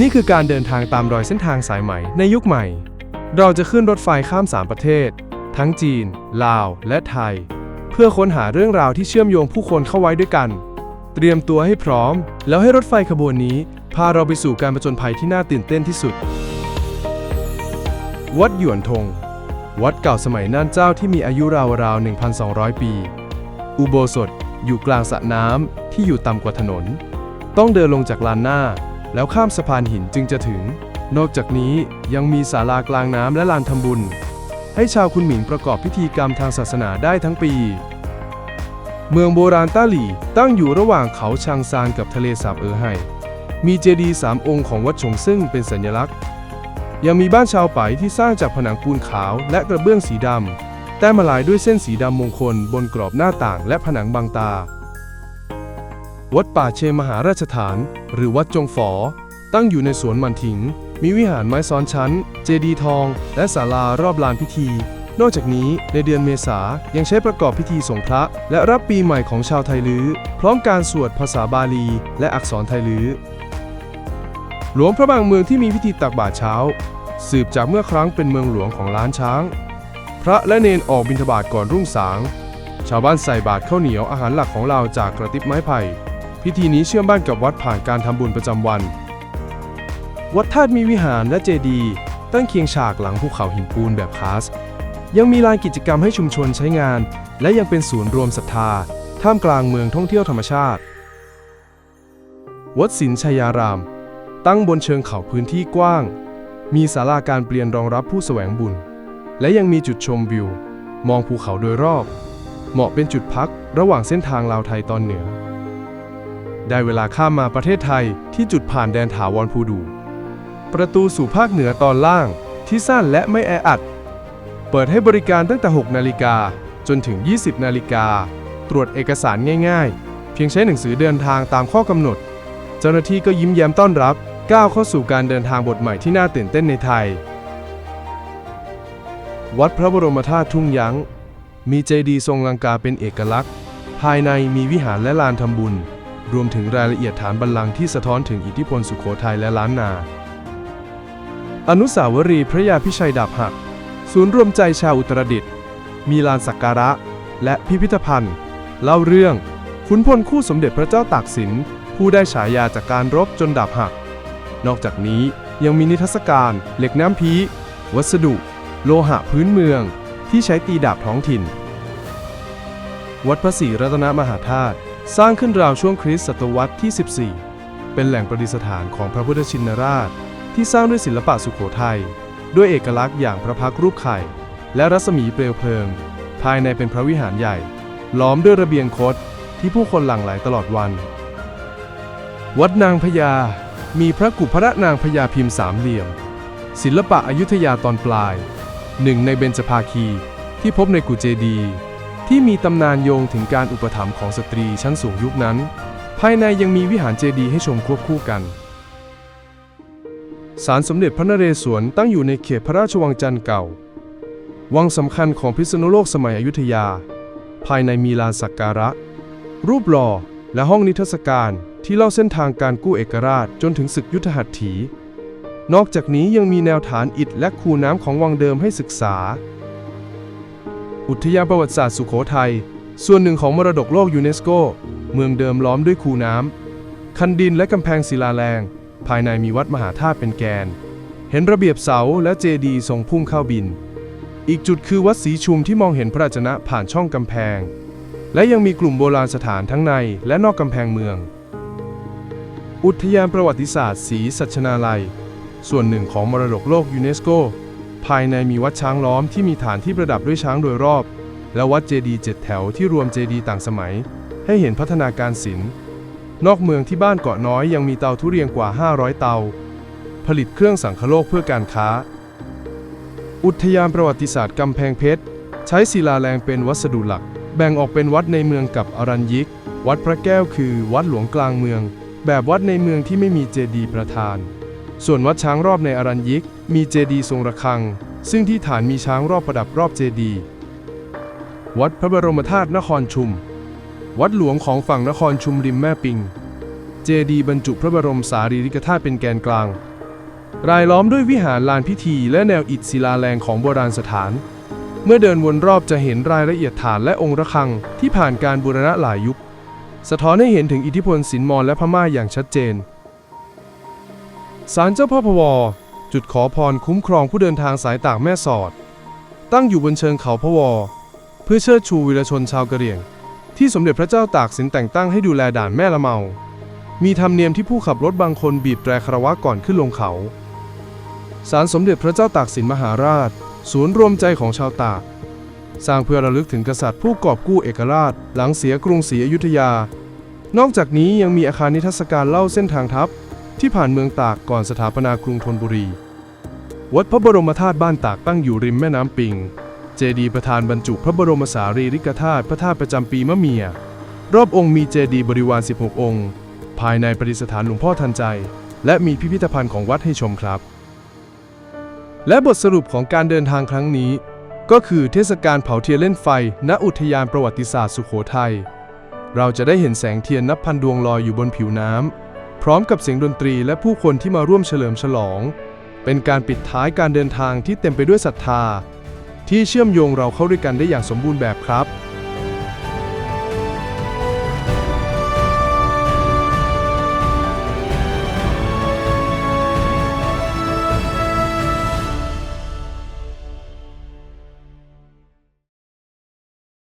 นี่คือการเดินทางตามรอยเส้นทางสายไหมในยุคใหม่ เราจะขึ้นรถไฟข้าม 3 ประเทศ ทั้งจีน ลาว และไทย เพื่อค้นหาเรื่องราวที่เชื่อมโยงผู้คนเข้าไว้ด้วยกัน เตรียมตัวให้พร้อม แล้วให้รถไฟขบวนนี้ พาเราไปสู่การผจญภัยที่น่าตื่นเต้นที่สุด วัดหยวนทง วัดเก่าสมัยน่านเจ้าที่มีอายุราวๆ1,200 ปี อุโบสถอยู่กลางสระน้ำที่อยู่ต่ำกว่าถนน ต้องเดินลงจากลานหน้า แล้วข้ามสะพานหินจึงจะถึง นอกจากนี้ยังมีศาลากลางน้ำและลานทำบุญ ให้ชาวคุนหมิงประกอบพิธีกรรมทางศาสนาได้ทั้งปี เมืองโบราณต้าหลี่ตั้งอยู่ระหว่างเขาชางซานกับทะเลสาบเออไห่มีเจดีย์สามองค์ของวัดฉงซึ่งเป็นสัญลักษณ์ ยังมีบ้านชาวไปที่สร้างจากผนังปูนขาวและกระเบื้องสีดำแต่มลายด้วยเส้นสีดำมงคลบนกรอบหน้าต่างและผนังบางตา วัดป่าเชมหาราชฐาน หรือวัดจงฝอ ตั้งอยู่ในสวนมันถิง มีวิหารไม้ซ้อนชั้น เจดีย์ทอง และศาลารอบลานพิธี นอกจากนี้ในเดือนเมษายังใช้ประกอบพิธีส่งพระ และรับปีใหม่ของชาวไทยลื้อพร้อมการสวดภาษาบาลี และอักษรไทยลื้อหลวงพระบางเมืองที่มีพิธีตักบาตรเช้า สืบจากเมื่อครั้งเป็นเมืองหลวงของล้านช้าง พระและเนนออกบิณฑบาตก่อนรุ่งสาง ชาวบ้านใส่บาตรข้าวเหนียวอาหารหลักของเราจากกระติบไม้ไผ่ พิธีนี้เชื่อมบ้านกับวัดผ่านการทำบุญประจำวัน วัดธาตุมีวิหารและเจดีย์ตั้งเคียงฉากหลังภูเขาหินปูนแบบคลาส ยังมีลานกิจกรรมให้ชุมชนใช้งาน และยังเป็นศูนย์รวมศรัทธา ท่ามกลางเมืองท่องเที่ยวธรรมชาติ วัดศิลชยาราม ตั้งบนเชิงเขาพื้นที่กว้าง มีศาลาการเปลี่ยนรองรับผู้แสวงบุญ และยังมีจุดชมวิว มองภูเขาโดยรอบ เหมาะเป็นจุดพักระหว่างเส้นทางลาวไทยตอนเหนือ ได้เวลาข้ามมาประเทศไทยที่จุดผ่านแดนถาวรภูดู ประตูสู่ภาคเหนือตอนล่างที่สั้นและไม่แออัด เปิดให้บริการตั้งแต่ 6 นาฬิกาจนถึง 20 นาฬิกา ตรวจเอกสารง่ายๆ เพียงใช้หนังสือเดินทางตามข้อกำหนด เจ้าหน้าที่ก็ยิ้มแย้มต้อนรับ ก้าวเข้าสู่การเดินทางบทใหม่ที่น่าตื่นเต้นในไทย วัดพระบรมธาตุทุ่งยั้ง มีเจดีย์ทรงลังกาเป็นเอกลักษณ์ ภายในมีวิหารและลานทำบุญ รวมถึงรายละเอียดฐานบัลลังก์ที่สะท้อนถึงอิทธิพลสุโขทัยและล้านนา อนุสาวรีย์พระยาพิชัยดาบหัก ศูนย์รวมใจชาวอุตรดิตถ์มีลานสักการะ และพิพิธภัณฑ์ เล่าเรื่องขุนพลคู่สมเด็จพระเจ้าตากสิน ผู้ได้ฉายาจากการรบจนดาบหัก นอกจากนี้ยังมีนิทรรศการ เหล็กน้ำพี วัสดุ โลหะพื้นเมือง ที่ใช้ตีดาบท้องถิ่น วัดพระศรีรัตนมหาธาตุ สร้างขึ้นราวช่วงคริสต์ศตวรรษที่ 14 เป็นแหล่งประดิษฐานของพระพุทธชินราช ที่สร้างด้วยศิลปะสุโขทัย ด้วยเอกลักษณ์อย่างพระพักร์รูปไข่ และรัศมีเปลวเพลิง ภายในเป็นพระวิหารใหญ่ ล้อมด้วยระเบียงคดที่ผู้คนหลั่งไหลตลอดวัน วัดนางพญา มีพระกุพระนางพญาพิมพ์สามเหลี่ยม ศิลปะอยุธยาตอนปลาย หนึ่งในเบญจภาคีที่พบในกุเจดีย์ ที่มีตำนานโยงถึงการอุปถัมภ์ของสตรีชั้นสูงยุคนั้น ภายในยังมีวิหารเจดีย์ให้ชมควบคู่กันศาลสมเด็จพระนเรศวรตั้งอยู่ในเขตพระราชวังจันทร์เก่า วังสำคัญของพิษณุโลกสมัยอยุธยา ภายในมีลานสักการะ รูปหล่อและห้องนิทรรศการที่เล่าเส้นทางการกู้เอกราชจนถึงศึกยุทธหัตถี นอกจากนี้ยังมีแนวฐานอิฐและคูน้ำของวังเดิมให้ศึกษา อุทยานประวัติศาสตร์สุโขทัย ส่วนหนึ่งของมรดกโลกยูเนสโก เมืองเดิมล้อมด้วยคูน้ำ คันดินและกำแพงศิลาแรง ภายในมีวัดมหาธาตุเป็นแกน เห็นระเบียบเสาและเจดีย์ทรงพุ่งเข้าบิน อีกจุดคือวัดศรีชุมที่มองเห็นพระราชนะผ่านช่องกำแพง และยังมีกลุ่มโบราณสถานทั้งในและนอกกำแพงเมือง อุทยานประวัติศาสตร์ศรีสัชนาลัย ส่วนหนึ่งของมรดกโลกยูเนสโก ภายในมีวัดช้างล้อมที่มีฐานที่ประดับด้วยช้างโดยรอบ และวัดเจดีย์เจ็ดแถวที่รวมเจดีย์ต่างสมัย ให้เห็นพัฒนาการศิลป์นอกเมืองที่บ้านเกาะน้อยยังมีเตาทุเรียนกว่า 500 เตา ผลิตเครื่องสังคโลกเพื่อการค้า อุทยานประวัติศาสตร์กำแพงเพชร ใช้ศิลาแรงเป็นวัสดุหลัก แบ่งออกเป็นวัดในเมืองกับอรัญยิก วัดพระแก้วคือวัดหลวงกลางเมือง แบบวัดในเมืองที่ไม่มีเจดีย์ประธาน ส่วนวัดช้างรอบในอรัญยิก มีเจดีย์ทรงระฆัง ซึ่งที่ฐานมีช้างรอบประดับรอบเจดีย์วัดพระบรมธาตุนครชุม วัดหลวงของฝั่งนครชุมริมแม่ปิง เจดีย์บรรจุพระบรมสารีริกธาตุเป็นแกนกลาง รายล้อมด้วยวิหารลานพิธี และแนวอิฐศิลาแรงของโบราณสถาน เมื่อเดินวนรอบจะเห็นรายละเอียดฐานและองค์ระฆังที่ผ่านการบูรณะหลายยุค สะท้อนให้เห็นถึงอิทธิพลสินมอญและพม่าอย่างชัดเจน ศาลเจ้าพ่อพวอจุดขอพรคุ้มครองผู้เดินทางสายตากแม่สอด ตั้งอยู่บนเชิงเขาพวอเพื่อเชิดชูวีรชนชาวกะเหรี่ยง ที่สมเด็จพระเจ้าตากสินแต่งตั้งให้ดูแลด่านแม่ละเมา มีธรรมเนียมที่ผู้ขับรถบางคนบีบแตรคารวะก่อนขึ้นลงเขาศาลสมเด็จพระเจ้าตากสินมหาราช ศูนย์รวมใจของชาวตาก สร้างเพื่อระลึกถึงกษัตริย์ผู้กอบกู้เอกราช หลังเสียกรุงศรีอยุธยา นอกจากนี้ยังมีอาคารนิทรรศการเล่าเส้นทางทัพ ที่ผ่านเมืองตากก่อนสถาปนากรุงธนบุรี วัดพระบรมธาตุบ้านตากตั้งอยู่ริมแม่น้ำปิง เจดีย์ประธานบรรจุพระบรมสารีริกธาตุพระธาตุประจำปีมะเมีย รอบองค์มีเจดีย์บริวาร 16 องค์ ภายในประดิษฐานหลวงพ่อทันใจ และมีพิพิธภัณฑ์ของวัดให้ชมครับ และบทสรุปของการเดินทางครั้งนี้ ก็คือเทศกาลเผาเทียนเล่นไฟ ณอุทยานประวัติศาสตร์สุโขทัยเราจะได้เห็นแสงเทียนนับพันดวงลอยอยู่บนผิวน้ำ พร้อมกับเสียงดนตรีและผู้คนที่มาร่วมเฉลิมฉลอง เป็นการปิดท้ายการเดินทางที่เต็มไปด้วยศรัทธา ที่เชื่อมโยงเราเข้าด้วยกันได้อย่างสมบูรณ์แบบครับ